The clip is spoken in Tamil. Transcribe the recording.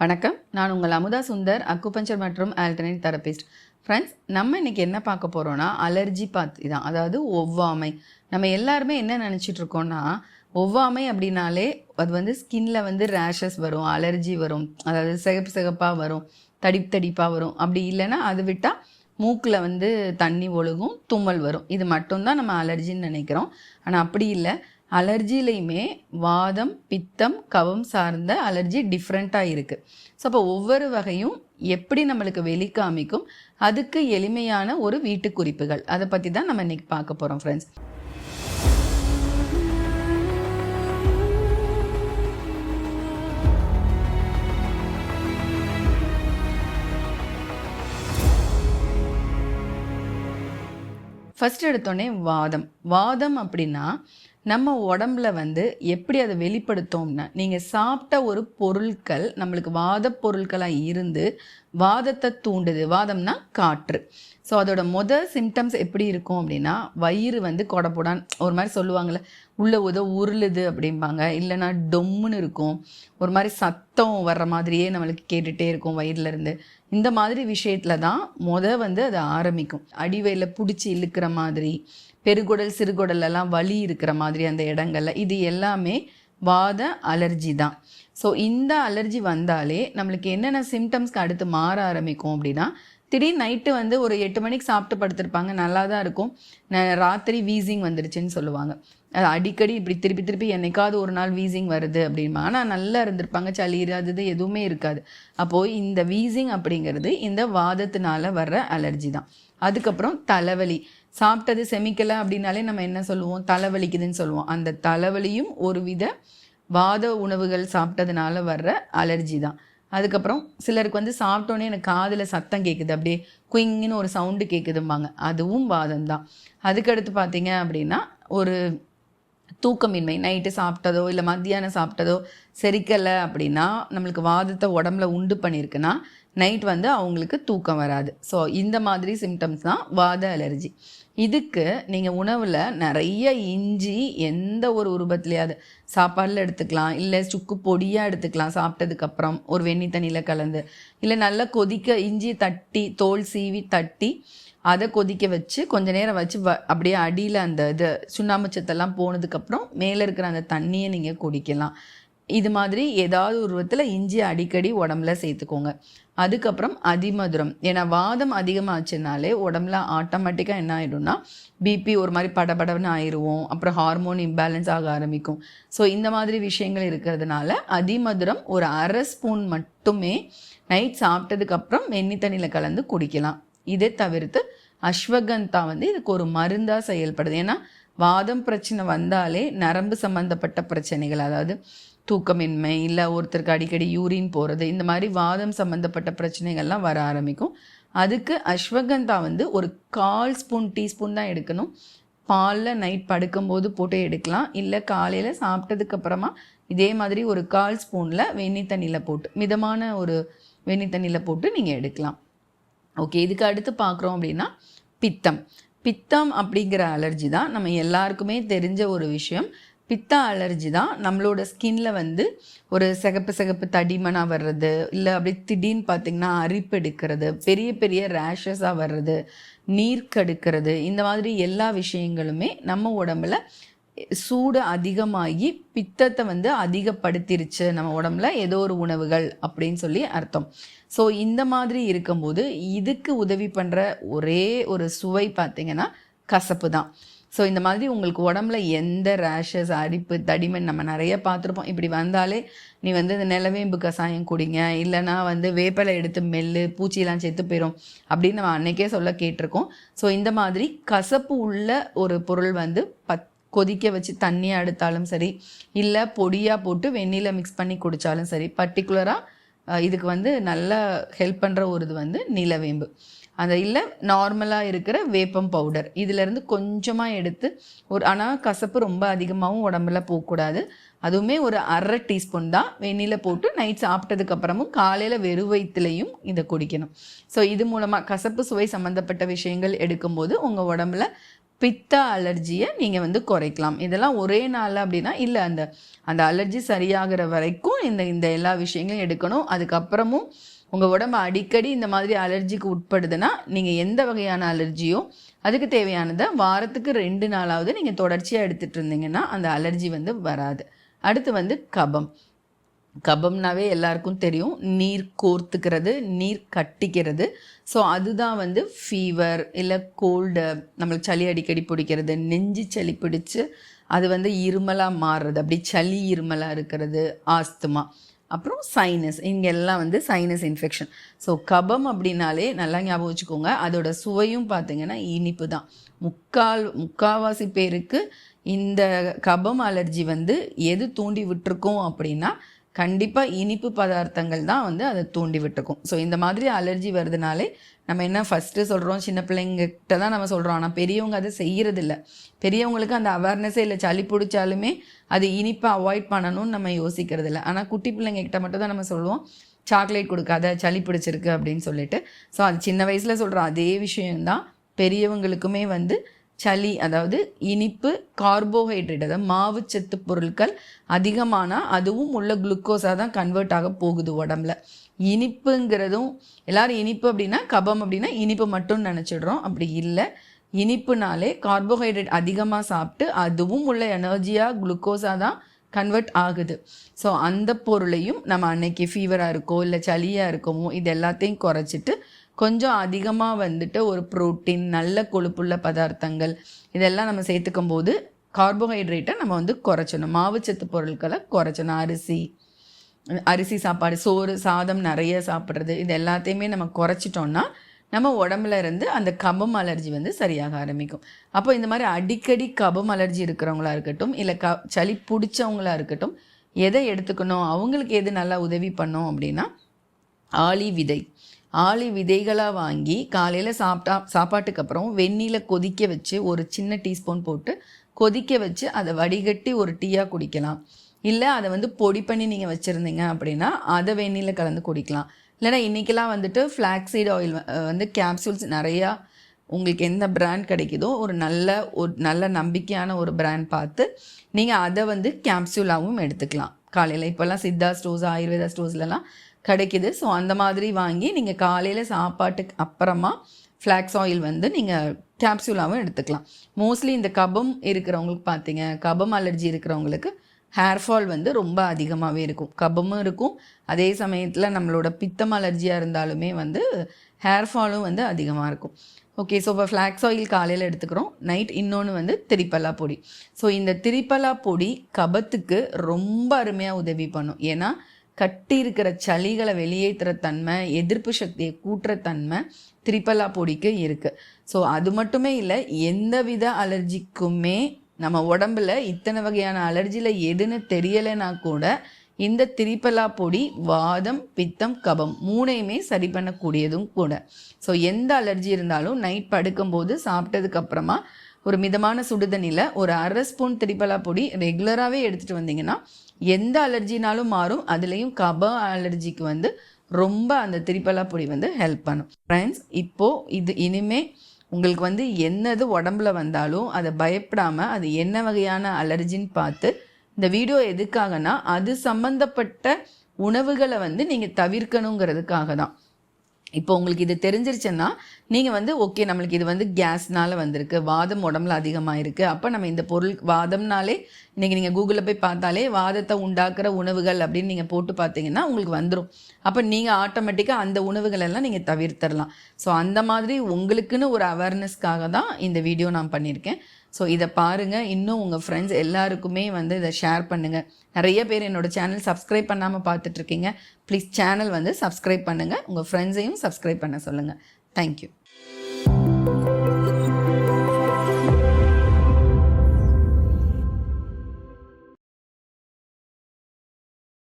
வணக்கம். நான் உங்கள் அமுதா சுந்தர் அக்குபஞ்சர் மற்றும் ஆல்டர்னேட் தெரபிஸ்ட். ஃப்ரெண்ட்ஸ் நம்ம இன்றைக்கி என்ன பார்க்க போகிறோன்னா அலர்ஜி பாத்தி தான் அதாவது ஒவ்வாமை. நம்ம எல்லாருமே என்ன நினச்சிட்டு இருக்கோம்னா ஒவ்வாமை அப்படின்னாலே அது வந்து ஸ்கின்ல வந்து ரேஷஸ் வரும் அலர்ஜி வரும். அதாவது சிகப்பு சிகப்பாக வரும் தடிப்பு தடிப்பாக வரும். அப்படி இல்லைன்னா அது விட்டால் மூக்கில் வந்து தண்ணி ஒழுகும் தும்மல் வரும். இது மட்டும்தான் நம்ம அலர்ஜின்னு நினைக்கிறோம். ஆனால் அப்படி இல்லை. அலர்ஜிலையுமே வாதம் பித்தம் கவம் சார்ந்த அலர்ஜி டிஃப்ரெண்ட்டாக இருக்குது ஸோ அப்போ ஒவ்வொரு வகையும் எப்படி நம்மளுக்கு வெளிக்காமிக்கும் அதுக்கு எளிமையான ஒரு வீட்டு குறிப்புகள் அதை பற்றி தான் நம்ம இன்றைக்கி பார்க்க போகிறோம் ஃப்ரெண்ட்ஸ் ஃபஸ்ட் எடுத்தோடனே வாதம். வாதம் அப்படின்னா நம்ம உடம்புல வந்து எப்படி அதை வெளிப்படுத்தோம்னா நீங்கள் சாப்பிட்ட ஒரு பொருட்கள் நம்மளுக்கு வாத பொருட்களாக இருந்து வாதத்தை தூண்டுது. வாதம்னா காற்று. ஸோ அதோட மொதல் சிம்டம்ஸ் எப்படி இருக்கும் அப்படின்னா வயிறு வந்து கொடப்புடான் ஒரு மாதிரி சொல்லுவாங்கள்ல உள்ள உத உருளுது அப்படிம்பாங்க. இல்லைன்னா டொம்முன்னு இருக்கும். ஒரு மாதிரி சத்தம் வர்ற மாதிரியே நம்மளுக்கு கேட்டுகிட்டே இருக்கும் வயிறுலேருந்து இந்த மாதிரி விஷயத்தில் தான் முத வந்து அது ஆரம்பிக்கும். அடிவயில பிடிச்சி இழுக்கிற மாதிரி பெருகுடல் சிறுகுடல் எல்லாம் வலி இருக்கிற மாதிரி அந்த இடங்கள்ல இது எல்லாமே வாத அலர்ஜி தான். ஸோ இந்த அலர்ஜி வந்தாலே நம்மளுக்கு என்னென்ன சிம்டம்ஸ்க்கு அடுத்து மாற ஆரம்பிக்கும் அப்படின்னா திடீர் நைட்டு வந்து ஒரு எட்டு மணிக்கு சாப்பிட்டு படுத்திருப்பாங்க நல்லா தான் இருக்கும் ராத்திரி வீசிங் வந்துருச்சுன்னு சொல்லுவாங்க. அது அடிக்கடி இப்படி திருப்பி திருப்பி என்னைக்காவது ஒரு நாள் வீசிங் வருது அப்படிமா ஆனால் நல்லா இருந்திருப்பாங்க சளி அது எதுவுமே இருக்காது. அப்போது இந்த வீசிங் அப்படிங்கிறது இந்த வாதத்தினால வர்ற அலர்ஜி தான். அதுக்கப்புறம் தலைவலி. சாப்பிட்டது செமிக்கலை அப்படின்னாலே நம்ம என்ன சொல்லுவோம்? தலைவலிக்குதுன்னு சொல்லுவோம். அந்த தலைவலியும் ஒரு வித வாத உணவுகள் சாப்பிட்டதுனால வர்ற அலர்ஜி தான். அதுக்கப்புறம் சிலருக்கு வந்து சாப்பிட்டோன்னே எனக்கு காதில் சத்தம் கேட்குது அப்படியே குயிங்னு ஒரு சவுண்டு கேட்குதும்பாங்க அதுவும் வாதம் தான். அதுக்கடுத்து பார்த்தீங்க அப்படின்னா ஒரு தூக்கமின்மை. நைட்டு சாப்பிட்டதோ இல்லை மத்தியானம் சாப்பிட்டதோ செரிக்கலை அப்படின்னா நம்மளுக்கு வாதத்தை உடம்புல உண்டு பண்ணியிருக்குன்னா நைட் வந்து அவங்களுக்கு தூக்கம் வராது. ஸோ இந்த மாதிரி சிம்டம்ஸ் தான் வாத அலர்ஜி இதுக்கு நீங்கள் உணவில் நிறைய இஞ்சி எந்த ஒரு உருவத்துலையாவது சாப்பாடில் எடுத்துக்கலாம். இல்லை சுக்கு பொடியாக எடுத்துக்கலாம் சாப்பிட்டதுக்கப்புறம் ஒரு வெண்ணி தண்ணியில் கலந்து. இல்லை நல்லா கொதிக்க இஞ்சி தட்டி தோல் சீவி தட்டி அதை கொதிக்க வச்சு கொஞ்ச நேரம் வச்சு வ அப்படியே அடியில் அந்த இது சுண்ணாம்பு சத்தெல்லாம் போனதுக்கப்புறம் மேலே இருக்கிற அந்த தண்ணியை நீங்கள் குடிக்கலாம். இது மாதிரி ஏதாவது ஒரு விதத்தில் இஞ்சி அடிக்கடி உடம்புல சேர்த்துக்கோங்க. அதுக்கப்புறம் அதிமதுரம். ஏன்னா வாதம் அதிகமாகச்சுனாலே உடம்புல ஆட்டோமேட்டிக்காக என்ன ஆயிடும்னா பிபி ஒரு மாதிரி படபடன்னு ஆயிடுவோம் அப்புறம் ஹார்மோன் இம்பேலன்ஸ் ஆக ஆரம்பிக்கும். ஸோ இந்த மாதிரி விஷயங்கள் இருக்கிறதுனால அதிமதுரம் ஒரு அரை ஸ்பூன் மட்டுமே நைட் சாப்பிட்டதுக்கப்புறம் வெண்ணி தண்ணியில் கலந்து குடிக்கலாம். இதை தவிர்த்து அஸ்வகந்தா வந்து இதுக்கு ஒரு மருந்தாக செயல்படுது. ஏன்னா வாதம் பிரச்சனை வந்தாலே நரம்பு சம்பந்தப்பட்ட பிரச்சனைகள் அதாவது தூக்கமின்மை இல்லை ஒருத்தருக்கு அடிக்கடி யூரின் போகிறது இந்த மாதிரி வாதம் சம்மந்தப்பட்ட பிரச்சனைகள்லாம் வர ஆரம்பிக்கும். அதுக்கு அஸ்வகந்தா வந்து ஒரு கால் ஸ்பூன் டீஸ்பூன் தான் எடுக்கணும். பாலில் நைட் படுக்கும்போது போட்டு எடுக்கலாம். இல்லை காலையில் சாப்பிட்டதுக்கப்புறமா இதே மாதிரி ஒரு கால் ஸ்பூனில் வெந்நி தண்ணியில் போட்டு மிதமான ஒரு வெந்நி தண்ணியில் போட்டு நீங்கள் எடுக்கலாம். ஓகே இதுக்கு அடுத்து பார்க்குறோம் அப்படின்னா பித்தம். பித்தம் அப்படிங்கிற அலர்ஜி தான் நம்ம எல்லாருக்குமே தெரிஞ்ச ஒரு விஷயம். பித்த அலர்ஜி தான். நம்மளோட ஸ்கின்ல வந்து ஒரு சிகப்பு சிகப்பு தடிமனாக வர்றது இல்லை அப்படி திடீர்னு பார்த்தீங்கன்னா அரிப்பு எடுக்கிறது பெரிய பெரிய ரேஷஸாக வர்றது நீர்க்கடுக்கிறது இந்த மாதிரி எல்லா விஷயங்களுமே நம்ம உடம்புல சூடு அதிகமாகி பித்தத்தை வந்து அதிகப்படுத்திருச்சு நம்ம உடம்புல ஏதோ ஒரு உணவுகள் அப்படின்னு சொல்லி அர்த்தம். ஸோ இந்த மாதிரி இருக்கும்போது இதுக்கு உதவி பண்ணுற ஒரே ஒரு சுவை பார்த்தீங்கன்னா கசப்பு தான். ஸோ இந்த மாதிரி உங்களுக்கு உடம்புல எந்த ரேஷஸ் அரிப்பு தடிமன் நம்ம நிறைய பார்த்துருப்போம். இப்படி வந்தாலே நீ வந்து இந்த நிலவேம்பு கசாயம் குடிங்க. இல்லைன்னா வந்து வேப்பிலை எடுத்து மெல்லு பூச்சியெல்லாம் செத்து போயிடும் அப்படின்னு நம்ம அன்னைக்கே சொல்ல கேட்டிருக்கோம். ஸோ இந்த மாதிரி கசப்பு உள்ள ஒரு பொருள் வந்து பத் கொதிக்க வச்சு தண்ணியாக எடுத்தாலும் சரி இல்லை பொடியாக போட்டு வெந்நில மிக்ஸ் பண்ணி குடித்தாலும் சரி பர்டிகுலராக இதுக்கு வந்து நல்லா ஹெல்ப் பண்ணுற ஒரு இது வந்து நிலவேம்பு. அந்த இல்லை நார்மலாக இருக்கிற வேப்பம் பவுடர் இதிலேருந்து கொஞ்சமாக எடுத்து ஒரு ஆனால் கசப்பு ரொம்ப அதிகமாகவும் உடம்புல போகக்கூடாது அதுவுமே ஒரு அரை டீஸ்பூன் தான். வெந்நில போட்டு நைட் சாப்பிட்டதுக்கப்புறமும் காலையில் வெறும் வயிற்றுலையும் இதை குடிக்கணும். ஸோ இது மூலமாக கசப்பு சுவை சம்மந்தப்பட்ட விஷயங்கள் எடுக்கும்போது உங்கள் உடம்புல பித்த அலர்ஜியை நீங்கள் வந்து குறைக்கலாம். இதெல்லாம் ஒரே நாள் அப்படின்னா இல்லை அந்த அந்த அலர்ஜி சரியாகிற வரைக்கும் இந்த இந்த எல்லா விஷயங்களும் எடுக்கணும். அதுக்கப்புறமும் உங்கள் உடம்பு அடிக்கடி இந்த மாதிரி அலர்ஜிக்கு உட்படுதுன்னா நீங்கள் எந்த வகையான அலர்ஜியோ அதுக்கு தேவையானதை வாரத்துக்கு ரெண்டு நாளாவது நீங்கள் தொடர்ச்சியாக எடுத்துகிட்டு இருந்தீங்கன்னா அந்த அலர்ஜி வந்து வராது. அடுத்து வந்து கபம். கபம்னாவே எல்லாருக்கும் தெரியும். நீர் கோர்த்துக்கிறது நீர் கட்டிக்கிறது. ஸோ அதுதான் வந்து ஃபீவர் இல்லை கோல்டு நம்மளுக்கு சளி அடிக்கடி பிடிக்கிறது நெஞ்சு சளி பிடிச்சி அது வந்து இருமலாக மாறுறது. அப்படி சளி இருமலாக இருக்கிறது ஆஸ்துமா. அப்புறம் சைனஸ் இங்கே எல்லாம் வந்து சைனஸ் இன்ஃபெக்ஷன் ஸோ கபம் அப்படின்னாலே நல்லா ஞாபகம் வச்சுக்கோங்க. அதோட சுவையும் பார்த்தீங்கன்னா இனிப்பு தான். முக்கால் முக்காவாசி பேருக்கு இந்த கபம் அலர்ஜி வந்து எது தூண்டி விட்டுருக்கோம் அப்படின்னா கண்டிப்பாக இனிப்பு பதார்த்தங்கள் தான் வந்து அதை தூண்டி விட்டுக்கும். ஸோ இந்த மாதிரி அலர்ஜி வருதுனாலே நம்ம என்ன ஃபஸ்ட்டு சொல்கிறோம் சின்ன பிள்ளைங்கிட்ட தான் நம்ம சொல்கிறோம் ஆனால் பெரியவங்க அதை செய்கிறதில்ல பெரியவங்களுக்கு அந்த அவேர்னஸே இல்லை. சளி பிடிச்சாலுமே அது இனிப்பை அவாய்ட் பண்ணணும்னு நம்ம யோசிக்கிறது இல்லை ஆனால் குட்டி பிள்ளைங்கக்கிட்ட மட்டும் தான் நம்ம சொல்லுவோம் சாக்லேட் கொடுக்காத சளி பிடிச்சிருக்கு அப்படின்னு சொல்லிட்டு. ஸோ அது சின்ன வயசில் சொல்கிற அதே விஷயம்தான் பெரியவங்களுக்குமே வந்து சளி அதாவது இனிப்பு கார்போஹைட்ரேட் அதாவது மாவுச்சத்து பொருட்கள் அதிகமானால் அதுவும் உள்ள குளுக்கோஸாக தான் கன்வெர்ட் ஆக போகுது உடம்புல. இனிப்புங்கிறதும் எல்லாரும் இனிப்பு அப்படின்னா கபம் அப்படின்னா இனிப்பு மட்டும் நினச்சிடுறோம். அப்படி இல்லை. இனிப்புனாலே கார்போஹைட்ரேட் அதிகமாக சாப்பிட்டு அதுவும் உள்ள எனர்ஜியாக குளுக்கோஸாக தான் கன்வெர்ட் ஆகுது. ஸோ அந்த பொருளையும் நம்ம அன்னைக்கு ஃபீவராக இருக்கோ இல்லை சளியாக இருக்கோமோ இது எல்லாத்தையும் குறைச்சிட்டு கொஞ்சம் அதிகமாக வந்துட்டு ஒரு ப்ரோட்டீன் நல்ல கொழுப்புள்ள பதார்த்தங்கள் இதெல்லாம் நம்ம சேர்த்துக்கும் போது கார்போஹைட்ரேட்டை நம்ம வந்து குறைச்சணும் மாவுச்சத்து பொருட்களை குறைச்சணும் அரிசி அரிசி சாப்பாடு சோறு சாதம் நிறைய சாப்பிட்றது இது எல்லாத்தையுமே நம்ம குறைச்சிட்டோம்னா நம்ம உடம்புல இருந்து அந்த கபம் அலர்ஜி வந்து சரியாக ஆரம்பிக்கும். அப்போ இந்த மாதிரி அடிக்கடி கபம் அலர்ஜி இருக்கிறவங்களா இருக்கட்டும் இல்லை க சளி பிடிச்சவங்களா இருக்கட்டும் எதை எடுத்துக்கணும் அவங்களுக்கு எது நல்லா உதவி பண்ணும் அப்படின்னா ஆளி விதை. ஆளி விதைகளாக வாங்கி காலையில் சாப்பிட்டா சாப்பாட்டுக்கு அப்புறம் வெந்நீரில் கொதிக்க வச்சு ஒரு சின்ன டீஸ்பூன் போட்டு கொதிக்க வச்சு அதை வடிகட்டி ஒரு டீயாக குடிக்கலாம். இல்லை அதை வந்து பொடி பண்ணி நீங்கள் வச்சுருந்தீங்க அப்படின்னா அதை வெந்நீரில் கலந்து குடிக்கலாம். இல்லைனா இன்றைக்கெல்லாம் வந்துட்டு ஃப்ளாக்ஸீட் ஆயில் வந்து கேப்சூல்ஸ் நிறையா உங்களுக்கு எந்த பிராண்ட் கிடைக்குதோ ஒரு நல்ல ஒரு நல்ல நம்பிக்கையான ஒரு பிராண்ட் பார்த்து நீங்கள் அதை வந்து கேப்சூலாகவும் எடுத்துக்கலாம். காலையில் இப்போல்லாம் சித்தா ஸ்டோர்ஸ் ஆயுர்வேதா ஸ்டோர்ஸ்லலாம் கிடைக்கிது. ஸோ அந்த மாதிரி வாங்கி நீங்கள் காலையில் சாப்பாட்டுக்கு அப்புறமா ஃப்ளாக்ஸ் ஆயில் வந்து நீங்கள் கேப்சூலாகவும் எடுத்துக்கலாம். மோஸ்ட்லி இந்த கபம் இருக்கிறவங்களுக்கு பார்த்தீங்க கபம் அலர்ஜி இருக்கிறவங்களுக்கு ஹேர் ஃபால் வந்து ரொம்ப அதிகமாகவே இருக்கும். கபமும் இருக்கும். அதே சமயத்தில் நம்மளோட பித்தம் அலர்ஜியாக இருந்தாலுமே வந்து ஹேர் ஃபாலும் வந்து அதிகமாக இருக்கும். ஓகே ஸோ இப்போ ஃப்ளாக்ஸ் ஆயில் காலையில் எடுத்துக்கிறோம். நைட் இன்னொன்று வந்து திரிப்பலா பொடி. ஸோ இந்த திரிப்பலா பொடி கபத்துக்கு ரொம்ப அருமையாக உதவி பண்ணும். ஏன்னா கட்டி இருக்கிற சளிகளை வெளியேற்றுற தன்மை எதிர்ப்பு சக்தியை கூட்டுற தன்மை திரிப்பலா பொடிக்கு இருக்குது ஸோ அது மட்டுமே இல்லை எந்த வித அலர்ஜிக்குமே நம்ம உடம்புல இத்தனை வகையான அலர்ஜியில் எதுன்னு தெரியலைன்னா கூட இந்த திரிப்பலா பொடி வாதம் பித்தம் கபம் மூணையுமே சரி பண்ணக்கூடியதும் கூட. ஸோ எந்த அலர்ஜி இருந்தாலும் நைட் படுக்கும்போது சாப்பிட்டதுக்கு அப்புறமா ஒரு மிதமான சுடுதண்ணியில் ஒரு அரை ஸ்பூன் திரிப்பலா பொடி ரெகுலராகவே எடுத்துகிட்டு வந்தீங்கன்னா எந்த அலர்ஜினாலும் மாறும். அதுலேயும் கப அலர்ஜிக்கு வந்து ரொம்ப அந்த திரிப்பலா பொடி வந்து ஹெல்ப் பண்ணும். ஃப்ரெண்ட்ஸ் இப்போது இது இனிமேல் உங்களுக்கு வந்து என்னது உடம்புல வந்தாலும் அதை பயப்படாமல் அது என்ன வகையான அலர்ஜின்னு பார்த்து இந்த வீடியோ எதுக்காகனா அது சம்மந்தப்பட்ட உணவுகளை வந்து நீங்கள் தவிர்க்கணுங்கிறதுக்காக தான். இப்போ உங்களுக்கு இது தெரிஞ்சிருச்சுன்னா நீங்கள் வந்து ஓகே நம்மளுக்கு இது வந்து கேஸ்னால வந்திருக்கு வாதம் உடம்புல அதிகமாக இருக்குது அப்போ நம்ம இந்த பொருள் வாதம்னாலே இன்றைக்கி நீங்கள் கூகுளில் போய் பார்த்தாலே வாதத்தை உண்டாக்குற உணவுகள் அப்படின்னு நீங்கள் போட்டு பார்த்தீங்கன்னா உங்களுக்கு வந்துடும் அப்போ நீங்கள் ஆட்டோமேட்டிக்காக அந்த உணவுகள் எல்லாம் நீங்கள் தவிர்த்தரலாம். ஸோ அந்த மாதிரி உங்களுக்குன்னு ஒரு அவேர்னஸ்க்காக தான் இந்த வீடியோ நான் பண்ணியிருக்கேன். ஸோ இதை பாருங்கள் இன்னும் உங்கள் ஃப்ரெண்ட்ஸ் எல்லாருக்குமே வந்து இதை ஷேர் பண்ணுங்கள் நிறைய பேர் என்னோடய சேனல் சப்ஸ்கிரைப் பண்ணாமல் பார்த்துட்ருக்கீங்க ப்ளீஸ் சேனல் வந்து சப்ஸ்கிரைப் பண்ணுங்கள் உங்கள் ஃப்ரெண்ட்ஸையும் சப்ஸ்கிரைப் பண்ண சொல்லுங்கள் தேங்க்யூ